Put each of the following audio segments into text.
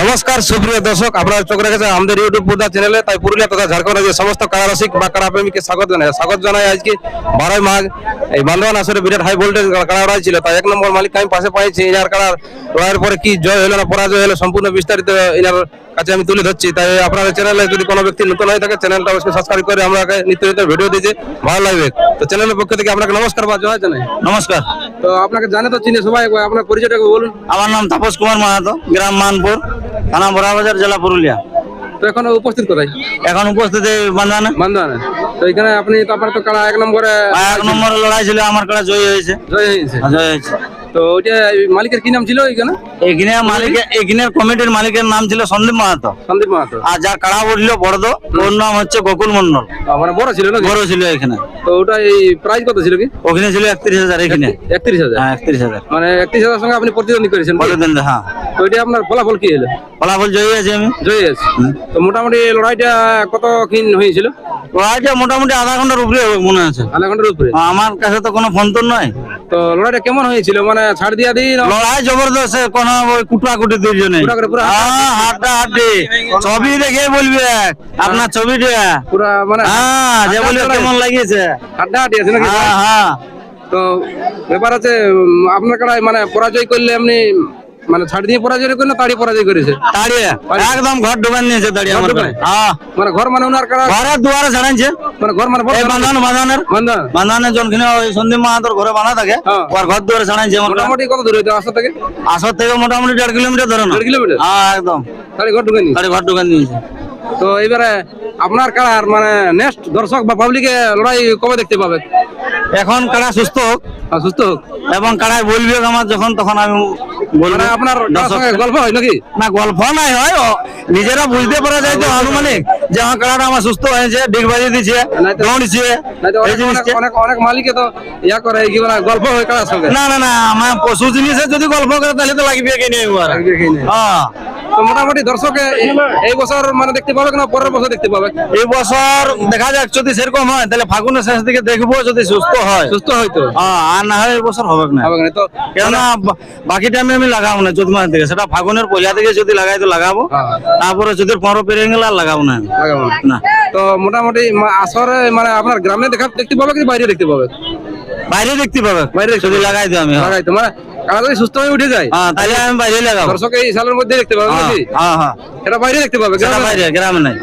নমস্কার সুপ্রিয় দর্শক আপনারা চোখ রেখেছেন আমাদের ইউটিউব পূর্ণা চ্যানেলে। তাই পুরুলিয়া তথা ঝাড়খণ্ডের যে সমস্ত কারারসিক বা কারাপ্রেমীকে স্বাগত জানাই। স্বাগত জানাই আজকে বারোই মাঘ এই বান্ধবান আসরে বিরাট হাই ভোল্টেজ কারা লড়াই ছিল। তাই এক নম্বর মালিক আমি পাশে পাইছি ইনার কারার লড়াইয়ের পরে কি জয় হলো না পরাজয় হলো সম্পূর্ণ বিস্তারিত ইনার কাছে আমি তুলে ধরছি। তাই আপনাদের চ্যানেলে যদি কোনো ব্যক্তি নতুন হয়ে থাকে চ্যানেলটা অবশ্যই সাবস্ক্রাইব করে আমাকে নিত্য নিত্য ভিডিও দিয়েছে। ভালো লাগবে। তো চ্যানেলের পক্ষ থেকে আপনাকে নমস্কার বা জয় জানাই। নমস্কার। তো আপনাকে জানে তো চিনে সবাই আপনার পরিচয়টা বলুন। আমার নাম তাপস কুমার মাহাতো গ্রাম মানপুর। থানা বড়াবাজার জেলা পুরুলিয়া। তো এখন উপস্থিত কোথায়? এখন উপস্থিত এই বান্ধানে বান্ধবানে তো এখানে আপনি তারপরে তো কারা এক নম্বরে এক নম্বরে লড়াই ছিল আমার কালা জয় হয়েছে। জয় হয়েছে। জয় হয়েছে। তো ওইটা মালিকের কি নাম ছিল এখানে? এখানে মালিকের এখানের কমিটির মালিকের নাম ছিল সন্দীপ মাহাতো। সন্দীপ মাহাতো। আর যার কাড়া উঠল বড়দ ওর নাম হচ্ছে গোকুল মন্ডল। মানে বড় ছিল না বড় ছিল এখানে। তো ওটা এই প্রাইস কত ছিল কি? ওখানে ছিল একত্রিশ হাজার এখানে একত্রিশ হাজার? হ্যাঁ একত্রিশ হাজার। মানে একত্রিশ হাজার সঙ্গে আপনি প্রতিদ্বন্দ্বী করেছেন কি? প্রতিদিন হ্যাঁ। তো ওইটা আপনার ফলাফল কি হলো? ফলাফল জয়ী আছে আমি। জয় আছে। তো মোটামুটি লড়াইটা কত ক্ষীণ হয়েছিল? লড়াইটা মোটামুটি আধা ঘণ্টার উপরে মনে আছে। আধা ঘণ্টার উপরে? আমার কাছে তো কোনো ফোন তো নয় তো লড়াইটা কেমন হয়েছিল? মানে ছাড় দিয়া দিন লড়াই জবরদস্ত কোন ওই কুটা হ্যাঁ হাড্ডা হাড্ডি। ছবি দেখে বলবে আপনার ছবিটা। পুরা মানে হ্যাঁ যে বলবে কেমন লাগিয়েছে হাড্ডা আড্ডি আছে নাকি? হ্যাঁ হ্যাঁ। তো ব্যাপার আছে আপনার কাড়ায় মানে পরাজয় করলে আপনি মানে ছাড় দিয়ে পরাজয় করলে তাড়ি পরাজয় করেছে? দাঁড়িয়ে একদম ঘর ঢুকান নিয়েছে দাঁড়িয়ে আমার? হ্যাঁ। মানে ঘর মানে ওনার কাড়া ঘরের দুয়ারে ছাড়াইছে মানে ঘর মানে বাঁধান বাঁধানের। বান্ধা বাঁধানের জনখানে ওই সন্দীপ মাহাতোর ঘরে বাঁধা থাকে। হ্যাঁ। ওর ঘর দুয়ারে ছাড়াইছে মোটামুটি কত দূর হইতে আসা থেকে? আসর থেকে মোটামুটি দেড় কিলোমিটার ধরে না। দেড় কিলোমিটার? হ্যাঁ একদম। তাহলে ঘর ঢুকে নি গাড়ি ঘর ঢুকান নিয়েছে। তো এবারে আপনার কাড়ার মানে নেক্সট দর্শক বা পাবলিকে লড়াই কবে দেখতে পাবে? এখন কারা সুস্থ হোক সুস্থ হোক। এবং কারাই বলবে আমার যখন তখন আমি মানে আপনার সঙ্গে গল্প হয় নাকি? না গল্প নাই হয় নিজেরা বুঝতে পারা যায় তো আনুমানিক যে আমার কারাটা আমার সুস্থ হয়েছে ডিগ বাজিয়ে দিচ্ছে দৌড়ছে এই অনেক জিনিসটা অনেক অনেক মালিকে তো ইয়া করে কি গল্প হয় কাড়ার সঙ্গে। না না না আমার পশু জিনিসের যদি গল্প করে তাহলে তো লাগবে কিনে। হ্যাঁ। তো মোটামুটি দর্শকে এই- বছর মানে দেখতে পাবে না পরের বছর দেখতে পাবে? এই বছর দেখা যাক যদি সেরকম হয় তাহলে ফাগুনের শেষ দিকে দেখব যদি সুস্থ হয়। সুস্থ হয়তো হ্যাঁ আর না হয় এই বছর হবে না হবে না তো কেননা বাকি টাইমে আমি লাগাবো না মাস থেকে সেটা ফাগুনের পয়লা থেকে যদি লাগাই তো লাগাবো। হ্যাঁ, তারপরে যদি পনেরো পেরিয়ে গেলে আর লাগাবো না। লাগাবো না। না। তো মোটামুটি আসরে মানে আপনার গ্রামে দেখা দেখতে পাবে কি বাইরে দেখতে পাবে? বাইরে দেখতে পাবে। বাইরে যদি লাগাই দিও আমি হ্যাঁ। লাগাই তো মানে কারা সুস্থ হয়ে উঠে যায়। হ্যাঁ তাহলে আমি বাইরে লাগাবো। দর্শক এই সালের মধ্যে দেখতে পাবে হ্যাঁ নাকি? হ্যাঁ হ্যাঁ। এটা বাইরে দেখতে পাবে গ্রামে বাইরে গ্রামে নাই।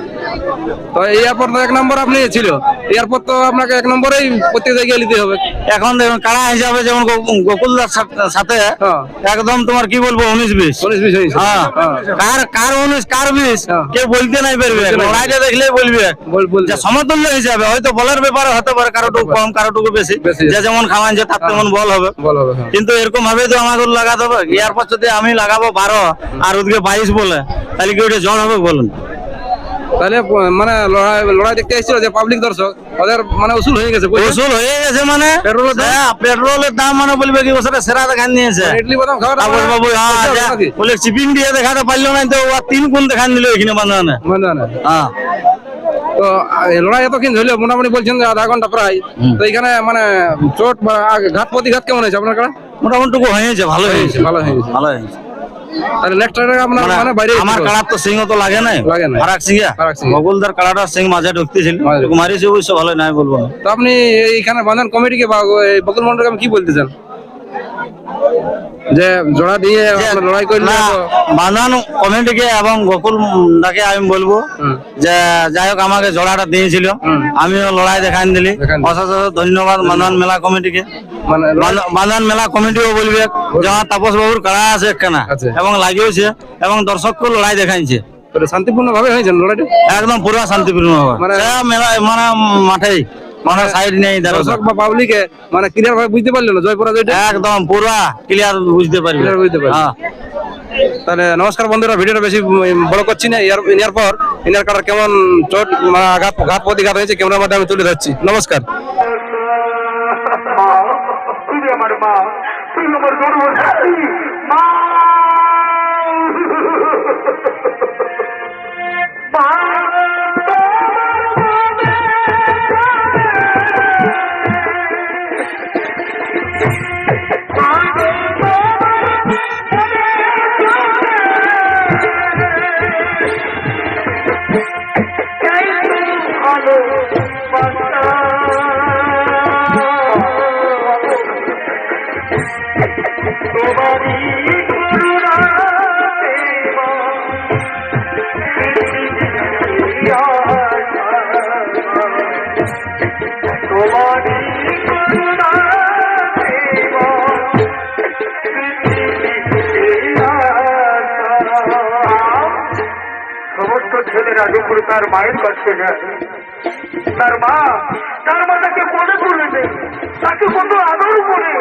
তো এয়ারপোর্ট তো এক নম্বর আপনি ছিল। এয়ারপোর্ট তো আপনাকে এক নম্বরেই প্রত্যেক জায়গায় নিতে হবে। এখন দেখুন কারা হিসাবে যেমন গোকুলদার সাথে- হ্যাঁ। একদম তোমার কি বলব উনিশ বিশ। উনিশ বিশ হয়েছে। হ্যাঁ। কার কার উনিশ কার বিশ? হ্যাঁ। কেউ বলতে নাই পারবে। লড়াইটা দেখলেই বলবে। সমতুল্য হিসাবে হয়তো বলের ব্যাপারে হতে পারে কারোটুকু কম কারোটুকু বেশি। বেশি। যে যেমন খাওয়ান যে তার তেমন বল হবে। হ্যাঁ। কিন্তু এরকম ভাবে তো আমাদের লাগাতে হবে। এরপর যদি আমি লাগাবো বারো আর ওদিকে বাইশ বলে তাহলে কি ওটা জ্বর হবে বলুন? তাহলে মানে লড়াই লড়াই দেখতে এসেছিল যে পাবলিক দর্শক ওদের মানে উসুল হয়ে গেছে। ওসুল হয়ে গেছে মানে? পেট্রোলের দাম? হ্যাঁ, পেট্রোলের দাম মানে বলবে কি বছরে সেরা দেখান নিয়েছে। ইডলি বাদাম খাওয়াটা তারপর মানে বাবু হ্যাঁ? বলে চিপিং দিয়ে দেখাতে পারল না তো তিন গুণ দেখান দিল এখানে বান্ধবানে মানে না। হ্যাঁ। তো লড়াই এতক্ষণ হইল মোটামুটি বলছেন যে আধা ঘণ্টা প্রায়। তো এখানে মানে চোট ঘাত প্রতিঘাত কেমন হয়েছে আপনার মোটামুটি হয়েছে ভালো হয়েছে। ভালো হয়েছে। ভালো হয়েছে। তাহলে নেক্সট টাইম আপনার মানে বাইরে আমার কাড়ার তো সিং তো লাগে নাই। লাগে না ফারাক সিং। বকুলদার কাড়াটার সিং মাঝে ঢুকতেছিল। মারিছে অবশ্য ভালো নাই বলব। তো আপনি এইখানে বাঁধান কমিটিকে বা বকুল মন্ডলকে আমি কি বলতে চান? যে জোড়া দিয়ে লড়াই করলে বাঁধান কমিটিকে এবং গোকুল দাকে আমি বলব যে যাই হোক আমাকে জোড়াটা দিয়েছিল। আমিও লড়াই দেখান দিলি। অশেষ ধন্যবাদ বাঁধান মেলা কমিটিকে মানে বাঁধান মেলা কমিটিও বলবে যে তাপস বাবুর কাড়া আছে একখানা এবং লাগিয়েছে এবং দর্শককেও লড়াই দেখাইছে। শান্তিপূর্ণ ভাবে হয়েছে লড়াইটা? একদম পুরো শান্তিপূর্ণ হবে মানে- মানে মেলা মানে মাঠেই। মানে সাইড নেই। দর্শক বা পাবলিকে মানে ক্লিয়ার ভাবে বুঝতে পারল না জয় পরাজয়টা একদম পুরা ক্লিয়ার বুঝতে পারবে Clear বুঝতে পারবে। হ্যাঁ। তাহলে নমস্কার বন্ধুরা ভিডিওটা বেশি বড় করছি না ইয়ার ইয়ার পর ইনার কাটার কেমন চোট মানে আঘাত ঘাত প্রতিঘাত হয়েছে ক্যামেরার মাধ্যমে আমি তুলে ধরছি। নমস্কার। মা! ছেলেরা দুপুরে তার মায়ের কাছে যায়। তার মা তার মা তাকে মনে তুলে দেয়। তাকে কত আদর করে